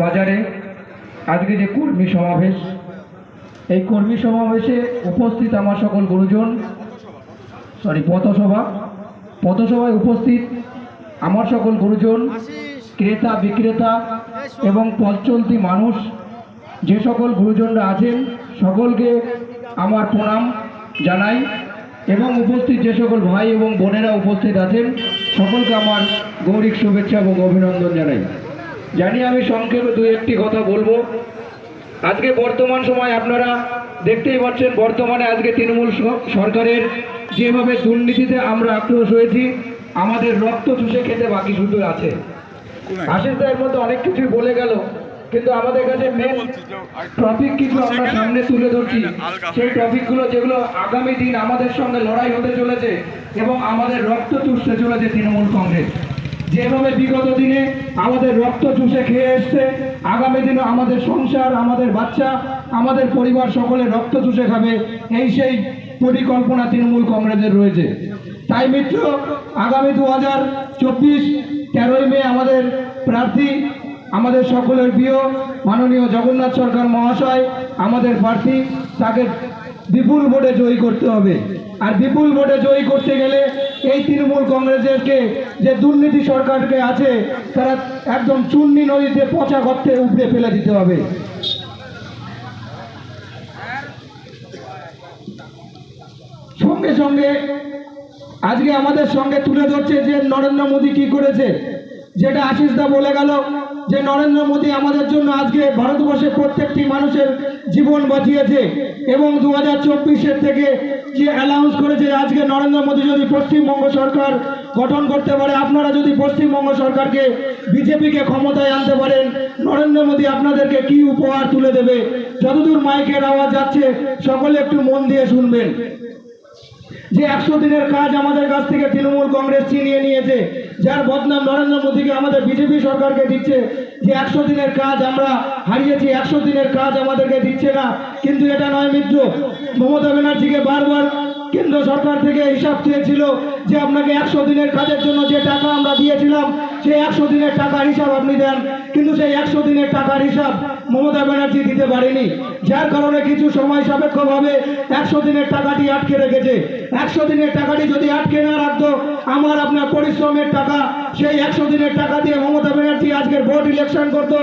বাজারে, আজকে যে কর্মী সমাবেশ, এই কর্মী সমাবেশে উপস্থিত আমার সকল গুরুজন সরি পথসভা, পথসভায় উপস্থিত আমার সকল গুরুজন, ক্রেতা, বিক্রেতা এবং পথ চলতি মানুষ, যে সকল গুরুজনরা আছেন, সকলকে আমার প্রণাম জানাই এবং উপস্থিত যে সকল ভাই এবং বোনেরা উপস্থিত আছেন, সকলকে আমার গৌরিক শুভেচ্ছা এবং অভিনন্দন জানাই। জানি আমি সংক্ষেপে দু একটি কথা বলব। আজকে বর্তমান সময় আপনারা দেখতেই পাচ্ছেন, বর্তমানে আজকে তৃণমূল সরকারের যেভাবে দুর্নীতিতে আমরা আক্রোশ হয়েছি, আমাদের রক্ত চুষে খেতে বাকি শুধু আছে। আশিস দায়ের মধ্যে অনেক কিছুই বলে গেল, কিন্তু আমাদের কাছে মেন টপিক কিছু আমরা সামনে তুলে ধরছি। সেই টপিকগুলো যেগুলো আগামী দিন আমাদের সঙ্গে লড়াই হতে চলেছে এবং আমাদের রক্ত চুষতে চলেছে তৃণমূল কংগ্রেস। যেভাবে বিগত দিনে আমাদের রক্ত চুষে খেয়ে এসছে, আগামী দিনে আমাদের সংসার, আমাদের বাচ্চা, আমাদের পরিবার সকলে রক্ত চুষে খাবে, এই সেই পরিকল্পনা তৃণমূল কংগ্রেসের রয়েছে। তাই মিত্র, আগামী দু হাজার চব্বিশ, তেরোই মে আমাদের প্রার্থী, আমাদের সকলের প্রিয়, মাননীয় জগন্নাথ সরকার মহাশয়, আমাদের প্রার্থী, তাকে বিপুল ভোটে জয়ী করতে হবে। আর বিপুল ভোটে জয়ী করতে গেলে এই তৃণমূল কংগ্রেসেরকে, যে দুর্নীতি সরকারকে আছে, তারা একদম চূর্ণি নদীতে পচা গর্তে উপড়ে ফেলে দিতে হবে। সঙ্গে সঙ্গে, আজকে আমাদের সঙ্গে তুলে ধরছে যে নরেন্দ্র মোদী কি করেছে। যেটা আশিস দা বলে গেল যে, নরেন্দ্র মোদী আমাদের জন্য আজকে ভারতবর্ষের প্রত্যেকটি মানুষের জীবন বাঁচিয়েছে। এবং দু হাজার চব্বিশের থেকে যে অ্যানাউন্স করেছে আজকে নরেন্দ্র মোদী যদি পশ্চিমবঙ্গ সরকার গঠন করতে পারে, আপনারা যদি পশ্চিমবঙ্গ সরকারকে, বিজেপিকে ক্ষমতায় আনতে পারেন, নরেন্দ্র মোদী আপনাদেরকে কি উপহার তুলে দেবে? যতদূর মাইকের আওয়াজ যাচ্ছে, সকলে একটু মন দিয়ে শুনবেন। যে একশো দিনের কাজ আমাদের কাছ থেকে তৃণমূল কংগ্রেস ছিনিয়ে নিয়েছে যার বদনাম নরেন্দ্র মোদীকে আমাদের বিজেপি সরকারকে দিচ্ছে, যে একশো দিনের কাজ আমরা হারিয়েছি, একশো দিনের কাজ আমাদেরকে দিচ্ছে না। কিন্তু এটা নয় মিত্র মমতা ব্যানার্জিকে বারবার কেন্দ্র সরকার থেকে হিসাব চেয়েছিল যে আপনাকে একশো দিনের কাজের জন্য যে টাকা আমরা দিয়েছিলাম সেই একশো দিনের টাকার হিসাব আপনি দেন, কিন্তু সেই একশো দিনের টাকার হিসাব মমতা ব্যানার্জি দিতে পারেনি। যার কারণে কিছু সময় সাপেক্ষভাবে একশো দিনের টাকাটি আটকে রেখেছে। একশো দিনের টাকাটি যদি আটকে না রাখতো, আমার আপনার পরিশ্রমের টাকা, সেই একশো দিনের টাকা দিয়ে মমতা ব্যানার্জি আজকের ভোট ইলেকশন করতো,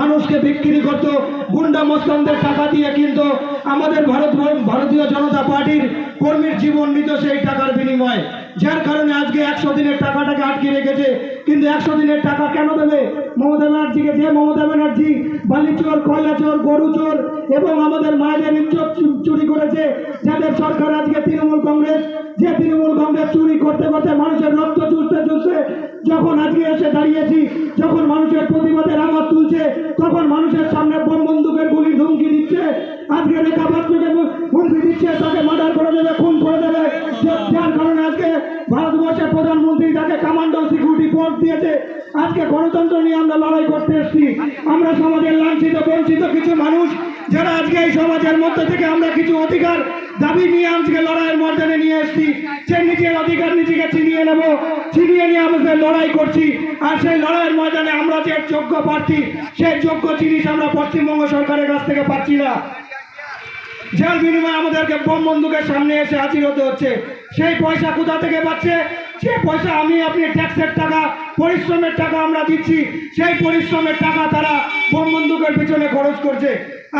মানুষকে বিক্রি করতো, গুন্ডা মস্তানদের টাকা দিয়ে কিন্তু, আমাদের ভারত ভারতীয় জনতা পার্টির কর্মীর জীবন নিত সেই টাকার বিনিময়ে। যার কারণে আজকে একশো দিনের টাকাটাকে আটকে রেখেছে কিন্তু একশো দিনের টাকা কেন দেবে? মমতা ব্যানার্জিকে যে মমতা ব্যানার্জি। বালি চোর, কয়লা চোর, গরু চোর এবং আমাদের মায়েদের ইজ্জত চুরি করেছে, যাদের সরকার আজকে তৃণমূল কংগ্রেস, যে তৃণমূল কংগ্রেস চুরি করতে করতে মানুষের রক্ত চুষতে চুষতে যখন আজকে এসে দাঁড়িয়েছি, যখন মানুষের প্রতিবাদের আওয়াজ তুলছে, তখন মানুষের সামনে বোম বন্দুকের গুলি ধুমকি দিচ্ছে। আজকে রেখা হু- হুমকি দিচ্ছে, তাকে মার্ডার করে দেবে, খুন করে দেবে। যার কারণে আজকে ভারতবর্ষের প্রধানমন্ত্রী তাকে কমান্ডো সিকিউরিটি ফোর্স দিয়েছে। আজকে গণতন্ত্র নিয়ে আমরা লড়াই করতে এসেছি। আমরা সমাজের লাঞ্ছিত, বঞ্চিত কিছু মানুষ যারা আজকে এই সমাজের মধ্যে থেকে আমরা কিছু অধিকার দাবি নিয়ে আজকে লড়াইয়ের ময়দানে নিয়ে এসেছি। সে নিজের অধিকার নিজেকে ছিনিয়ে নেব, ছিনিয়ে নিয়ে আমাদের লড়াই করছি, আর সেই লড়াইয়ের ময়দানে আমরা যে যোগ্য প্রার্থী, সেই যোগ্য জিনিস আমরা পশ্চিমবঙ্গ সরকারের কাছ থেকে পাচ্ছি না। যার বিনিময়ে আমাদেরকে বোম বন্দুকের সামনে এসে হাজির হতে হচ্ছে। সেই পয়সা কোথা থেকে পাচ্ছে? যে পয়সা আমি আপনি ট্যাক্সের টাকা, পরিশ্রমের টাকা আমরা দিচ্ছি, সেই পরিশ্রমের টাকা তারা বোম বন্দুকের পিছনে খরচ করছে।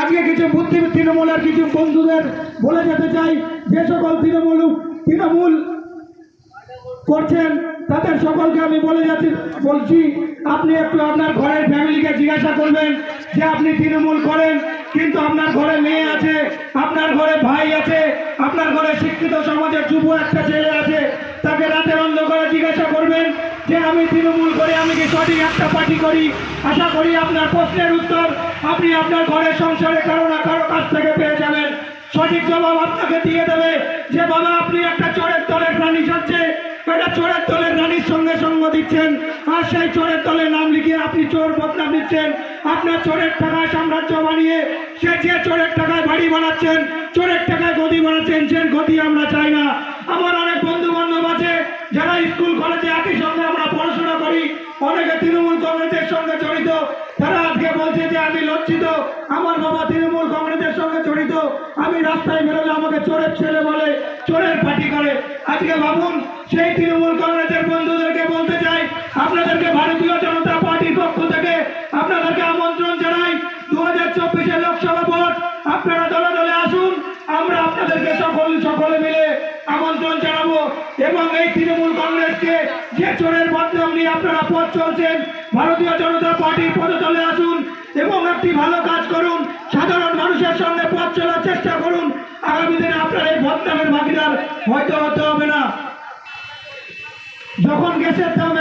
আজকে কিছু বুদ্ধি তৃণমূলের কিছু বন্ধুদের বলে যেতে চাই, যে সকল তৃণমূল তৃণমূল করছেন, তাদের সকলকে আমি বলে যাচ্ছি, বলছি, আপনি একটু আপনার ঘরের ফ্যামিলিকে জিজ্ঞাসা করবেন যে আপনি তৃণমূল করেন, কিন্তু আপনার ঘরে মেয়ে আছে, আপনার ঘরে ভাই আছে, আপনার ঘরে শিক্ষিত সমাজের যুব একটা ছেলে আছে তাকে রাতের অন্ধকারে জিজ্ঞাসা করবেন যে, আমি তৃণমূল করে আমি কি সঠিক একটা পার্টি করি? আশা করি আপনার প্রশ্নের উত্তর আপনি আপনার ঘরের সংসারে কারও না কারও কাছ থেকে পেয়ে যাবেন। সঠিক জবাব আপনাকে দিয়ে দেবে যে, বাবা, আপনি একটা চোরের দলের প্রাণী সাজছে এটা চোরের দলের রানীর সঙ্গে সঙ্গ দিচ্ছেন। আর সেই চোরের দলের নাম লিখিয়ে আপনি চোর বদনাম দিচ্ছেন। আপনার চোরের টাকায় সাম্রাজ্য বানিয়ে সে যে চোরের টাকায় বাড়ি বানাচ্ছেন, চোরের টাকায় গদি বানাচ্ছেন সে গদি আমরা চাই না। আমার অনেক বন্ধু বান্ধব আছে, যারা স্কুল, কলেজে একই সঙ্গে আমরা পড়াশোনা করি। অনেকে তৃণমূল কংগ্রেসের সঙ্গে জড়িত। তারা আজকে বলছে যে, আমি লজ্জিত। আমার বাবা তৃণমূল কংগ্রেসের সঙ্গে জড়িত আমি রাস্তায় বেরোলে আমাকে চোরের ছেলে বলে চোরের পার্টি করে আজকে ভাবুন সেই তৃণমূল কংগ্রেসের বন্ধুদেরকে বলতে চাই আপনাদেরকে ভারতীয় জনতা পার্টির পক্ষ থেকে আপনাদেরকে আমন্ত্রণ জানাই দু হাজার চব্বিশে লোকসভা ভোট আপনারা দলে দলে আসুন আমরা আপনাদেরকে সকল সকলে মিলে আমন্ত্রণ জানাব এবং এই তৃণমূল কংগ্রেসকে যে চোরের বদনাম নিয়ে আপনারা পথ চলছেন, ভারতীয় জনতা পার্টির পদতলে আসুন এবং একটি ভালো কাজ করুন, সাধারণ মানুষের সঙ্গে পথ চলার চেষ্টা করুন। আগামী দিনে আপনার এই বদনামের ভাগিদার হয়তো হতে হবে না। যখন গ্যাসের দাম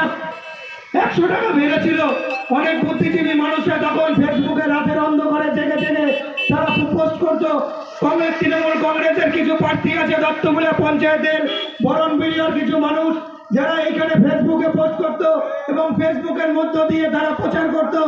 একশো টাকা বেড়েছিল, অনেক বুদ্ধিজীবী মানুষরা তখন ফেসবুকে রাতের অন্ধকারে জেগে জেগে করতো কংগ্রেস, তৃণমূল কংগ্রেসের কিছু প্রার্থী আছে দত্তমূলা পঞ্চায়েতের। বরণ বিলিয়র কিছু মানুষ যারা এইখানে ফেসবুকে পোস্ট করতো এবং ফেসবুকের মধ্য দিয়ে তারা প্রচার করতো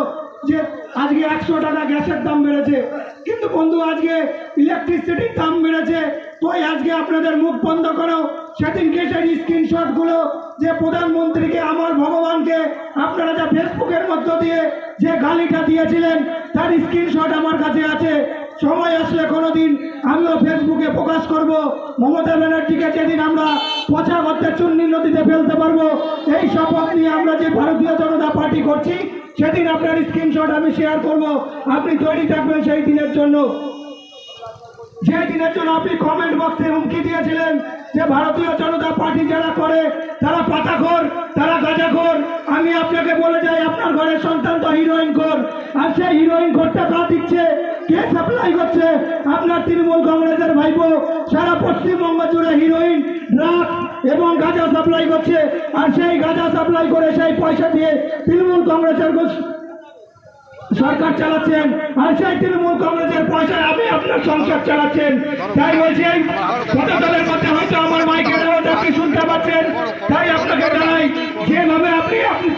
যে আজকে একশো টাকা গ্যাসের দাম বেড়েছে। কিন্তু বন্ধু, আজকে ইলেকট্রিসিটির দাম বেড়েছে। তোই আজকে আপনাদের মুখ বন্ধ করো? সেদিনকে সেই স্ক্রিনশটগুলো যে প্রধানমন্ত্রীকে, আমার ভগবানকে আপনারা যা ফেসবুকের মধ্য দিয়ে যে গালিটা দিয়েছিলেন, তার স্ক্রিনশট আমার কাছে আছে। সময় আসলে কোনো দিন আমিও ফেসবুকে প্রকাশ করব। মমতা ব্যানার্জিকে যেদিন আমরা পচা করতে চুন্নি নদীতে ফেলতে পারব, এই শপথ নিয়ে আমরা যে ভারতীয় জনতা পার্টি করছি, সেদিন আপনার স্ক্রিনশট আমি শেয়ার করব। আপনি তৈরি থাকবেন সেই দিনের জন্য। যে দিনের জন্য আপনি কমেন্ট বক্সে হুমকি দিয়েছিলেন যে ভারতীয় জনতা পার্টি যারা করে, তারা পাতাখোর, তারা গাঁজাখোর। আমি আপনাকে বলে যাই, আপনার ঘরের সন্তান তো হিরোইন খোর। আর সেই হিরোইন খোরটা কা দিচ্ছে? কে সাপ্লাই করছে? আপনার তৃণমূল কংগ্রেসের ভাইপো সারা পশ্চিমবঙ্গ জুড়ে হিরোইন ড্রাগ এবং গাঁজা সাপ্লাই করছে। আর সেই গাঁজা সাপ্লাই করে সেই পয়সা দিয়ে তৃণমূল কংগ্রেসের সরকার চালাচ্ছেন, আর সেই তৃণমূল কংগ্রেসের পয়সায় আপনি আপনার সংসার চালাচ্ছেন। তাই বলছেন পদতলের মধ্যে হয়তো আমার মাইকের আওয়াজ আপনি শুনতে পাচ্ছেন। তাই আপনাকে জানাই, যেভাবে আপনি আপনি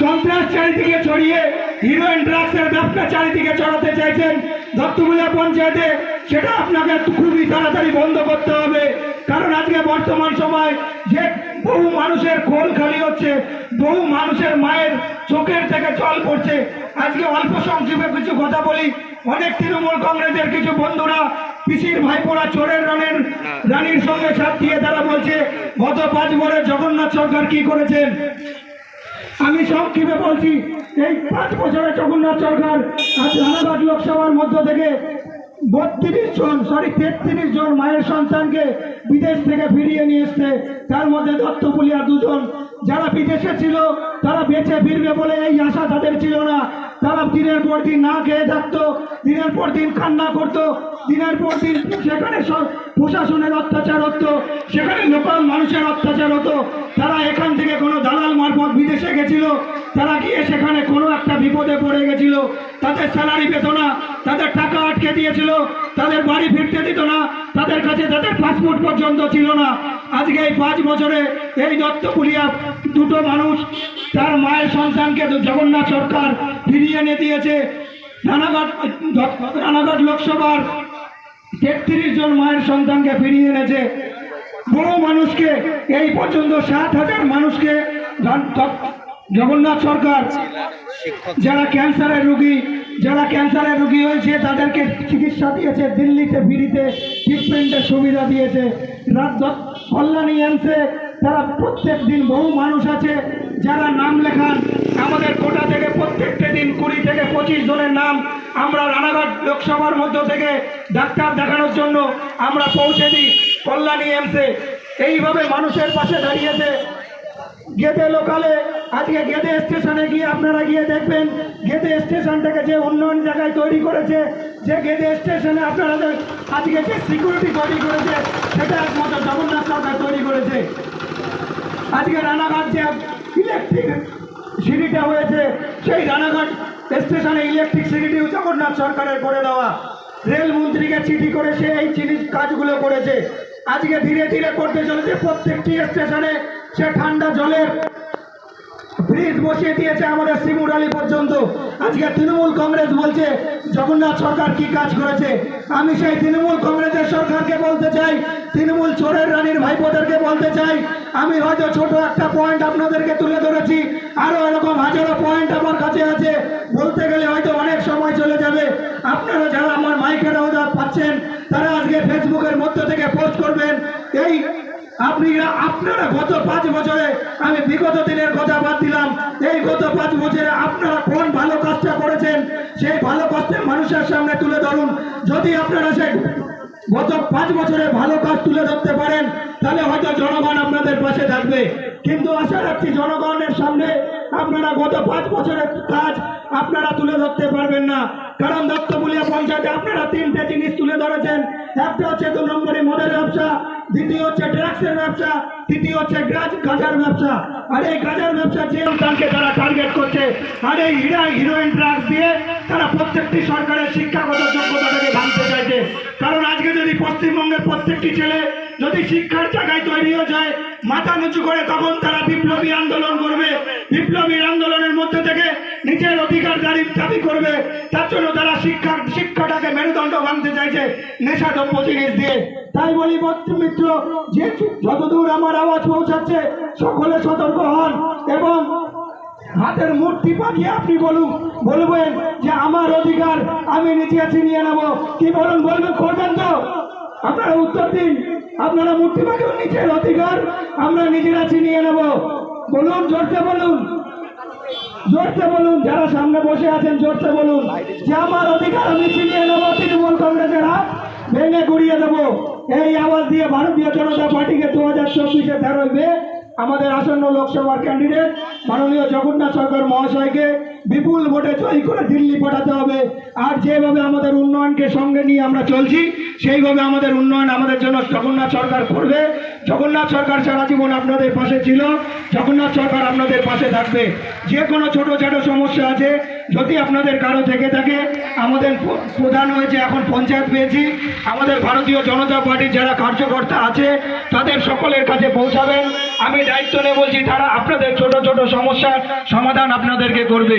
সন্ত্রাস চারিদিকে ছড়িয়ে হিরোইন ড্রাগসের ব্যবসা চারিদিকে ছড়াতে চাইছেন দত্তমূল্যা পঞ্চায়েতে, সেটা আপনাকে খুবই তাড়াতাড়ি বন্ধ করতে হবে। কারণ আজকে বর্তমান সময় যে বহু মানুষের খোল খালি হচ্ছে, বহু মানুষের মায়ের চোখের থেকে জল পড়ছে। আজকে অল্প সংক্ষেপে কিছু কথা বলি। অনেক তৃণমূল কংগ্রেসের কিছু বন্ধুরা, পিসির ভাইপোরা, চোরের রানের রানীর সঙ্গে সাথ দিয়ে তারা বলছে, গত পাঁচ বছরে জগন্নাথ সরকার কি করেছেন? আমি সংক্ষেপে বলছি, এই পাঁচ বছরে জগন্নাথ সরকার আজ রানাঘাট লোকসভার মধ্য থেকে বত্রিশ জন সরি তেত্রিশ জন মায়ের সন্তানকে বিদেশ থেকে ফিরিয়ে নিয়ে এসছে। তার মধ্যে দত্তপুলিয়া দুজন, যারা বিদেশে ছিল, তারা বেঁচে ফিরবে বলে এই আশা তাদের ছিল না। তারা দিনের পর দিন না খেয়ে থাকতো, দিনের পর দিন কান্না করতো, দিনের পর দিন সেখানে সব প্রশাসনের অত্যাচার হতো, সেখানে লোকাল মানুষের অত্যাচার হতো। তারা এখান থেকে কোনো দালাল মারফত বিদেশে গেছিল তারা গিয়ে সেখানে কোনো একটা বিপদে পড়ে গেছিল। তাদের স্যালারি পেত না, তাদের টাকা আটকে দিয়েছিল, তাদের বাড়ি ফিরতে দিত না, তাদের কাছে তাদের পাসপোর্ট পর্যন্ত ছিল না। আজকে এই পাঁচ বছরে এই দত্তপুলিয়া দুটো মানুষ, তার মায়ের সন্তানকে জগন্নাথ সরকার ফিরিয়ে এনে দিয়েছে। রানাঘাট রানাঘাট লোকসভার তেত্রিশ জন মায়ের সন্তানকে ফিরিয়ে এনেছে। বহু মানুষকে, এই পর্যন্ত সাত হাজার মানুষকে জগন্নাথ সরকার, যারা ক্যান্সারের রোগী, যারা ক্যান্সারের রোগী হয়েছে, তাদেরকে চিকিৎসা দিয়েছে, দিল্লিতে ফিরিতে ট্রিটমেন্টের সুবিধা দিয়েছে। কল্যাণী এমসে, তারা প্রত্যেক দিন বহু মানুষ আছে, যারা নাম লেখান। আমাদের কোটা থেকে প্রত্যেকটা দিন কুড়ি থেকে পঁচিশ জনের নাম আমরা রানাঘাট লোকসভার মধ্য থেকে ডাক্তার দেখানোর জন্য আমরা পৌঁছে দিই কল্যাণী এমসে। এইভাবে মানুষের পাশে দাঁড়িয়েছে। গেদে লোকালে আজকে গেদে স্টেশনে গিয়ে আপনারা গিয়ে দেখবেন, গেদে স্টেশনটাকে যে উন্নয়ন জায়গায় তৈরি করেছে, যে গেদে স্টেশনে আপনারা আজকে যে সিকিউরিটি তৈরি করেছে, সেটা একমাত্র জগন্নাথ সরকার তৈরি করেছে। আজকে রানাঘাট যে ইলেকট্রিক সিঁড়িটা হয়েছে, সেই রানাঘাট স্টেশনে ইলেকট্রিক সিঁড়িটিও জগন্নাথ সরকারের করে দেওয়া। রেলমন্ত্রীকে চিঠি করে সে এই চিঠি কাজগুলো করেছে। আজকে ধীরে ধীরে করতে চলেছে প্রত্যেকটি স্টেশনে, সে ঠান্ডা জলের ব্রিজ বসিয়ে দিয়েছে আমাদের শিমুর আলী পর্যন্ত। আজকে তৃণমূল কংগ্রেস বলছে, জগন্নাথ সরকার কি কাজ করেছে? আমি সেই তৃণমূল কংগ্রেসের সরকারকে বলতে চাই, তৃণমূল চোরের রানীর ভাইপোদেরকে বলতে চাই। আমি হয়তো ছোট একটা পয়েন্ট আপনাদেরকে তুলে ধরেছি আরও এরকম হাজারো পয়েন্ট আমার কাছে আছে। বলতে গেলে হয়তো অনেক সময় চলে যাবে। আপনারা যারা আমার মাইকের আওয়াজ পাচ্ছেন, তারা আজকে ফেসবুকের মধ্য থেকে পোস্ট করবেন। এই আপনি আপনারা গত পাঁচ বছরে আমি বিগত দিনের কথা বাদ দিলাম। এই গত পাঁচ বছরে আপনারা কোন ভালো কাজটা করেছেন, সেই ভালো কাজটা মানুষের সামনে তুলে ধরুন। যদি আপনারা সেই গত পাঁচ বছরে ভালো কাজ তুলে ধরতে পারেন, তাহলে হয়তো জনগণ আপনাদের পাশে থাকবে। কিন্তু আশা রাখছি জনগণের সামনে আপনারা গত পাঁচ বছরের কাজ আপনারা তুলে ধরতে পারবেন না। কারণ দত্ত দত্তপুলিয়া পঞ্চায়েতে আপনারা তিনটে জিনিস তুলে ধরেছেন। একটা হচ্ছে দু নম্বরে মদের ব্যবসা, দ্বিতীয় হচ্ছে ড্রাগসের ব্যবসা, তৃতীয় হচ্ছে গাছ গাঁজার ব্যবসা। আর এই গাঁজার ব্যবসা যে সন্তানকে তারা টার্গেট করছে, আর এই হিরা হিরোইন ড্রাগস দিয়ে তারা প্রত্যেকটি সরকারের শিক্ষাগত যোগ্যতাটাকে ভাঙতে চাইছে। কারণ আজকে যদি পশ্চিমবঙ্গের প্রত্যেকটি ছেলে যদি শিক্ষার জায়গায় তৈরি হয়ে যায়, মাথা নিচু করে তখন তারা বিপ্লবী আন্দোলন করবে। বিপ্লবী আন্দোলনের মধ্যে থেকে নিজের অধিকার দাবি দাবি করবে। তার জন্য তারা শিক্ষা, শিক্ষাটাকে মেরুদণ্ড ভাঙতে চাইছে নেশাদ্রব্য জিনিস দিয়ে। তাই বলি মিত্র, যে যতদূর আমার আওয়াজ পৌঁছাচ্ছে, সকলে সতর্ক হন এবং হাতের মূর্তি পাঠিয়ে আপনি বলুন, বলবেন যে আমার অধিকার আমি নিজে ছিনিয়ে নেব। কি বলুন, বলবেন, করবেন তো? আপনারা উত্তর দিন। আপনারা মূর্তি পাঠিয়ে নিজের অধিকার, আমরা নিজেরা ছিনিয়ে নেব। বলুন, জোরসে বলুন। জোরসে বলুন, যারা সামনে বসে আছেন, জোরসে বলুন যে আমার অধিকার আমি ছিনিয়ে নেব, তৃণমূল কংগ্রেসের হাত ভেঙে গুড়িয়ে দেবো। এই আওয়াজ দিয়ে ভারতীয় জনতা পার্টিকে দু হাজার চব্বিশে তেরোই মে আমাদের আসন্ন লোকসভার ক্যান্ডিডেট মাননীয় জগন্নাথ সরকার মহাশয়কে বিপুল ভোটে জয়ী করে দিল্লি পাঠাতে হবে। আর যেভাবে আমাদের উন্নয়নকে সঙ্গে নিয়ে আমরা চলছি, সেইভাবে আমাদের উন্নয়ন আমাদের জন্য জগন্নাথ সরকার করবে। জগন্নাথ সরকার সারা জীবন আপনাদের পাশে ছিল। জগন্নাথ সরকার আপনাদের পাশে থাকবে। যে কোনো ছোটো ছোটো সমস্যা আছে, যদি আপনাদের কারও থেকে থাকে, আমাদের প্রধান হয়েছে এখন পঞ্চায়েত পেয়েছি। আমাদের ভারতীয় জনতা পার্টির যারা কার্যকর্তা আছে, তাদের সকলের কাছে পৌঁছাবেন। আমি দায়িত্ব নিয়ে বলছি, তারা আপনাদের ছোট ছোট সমস্যার সমাধান আপনাদেরকে করবে।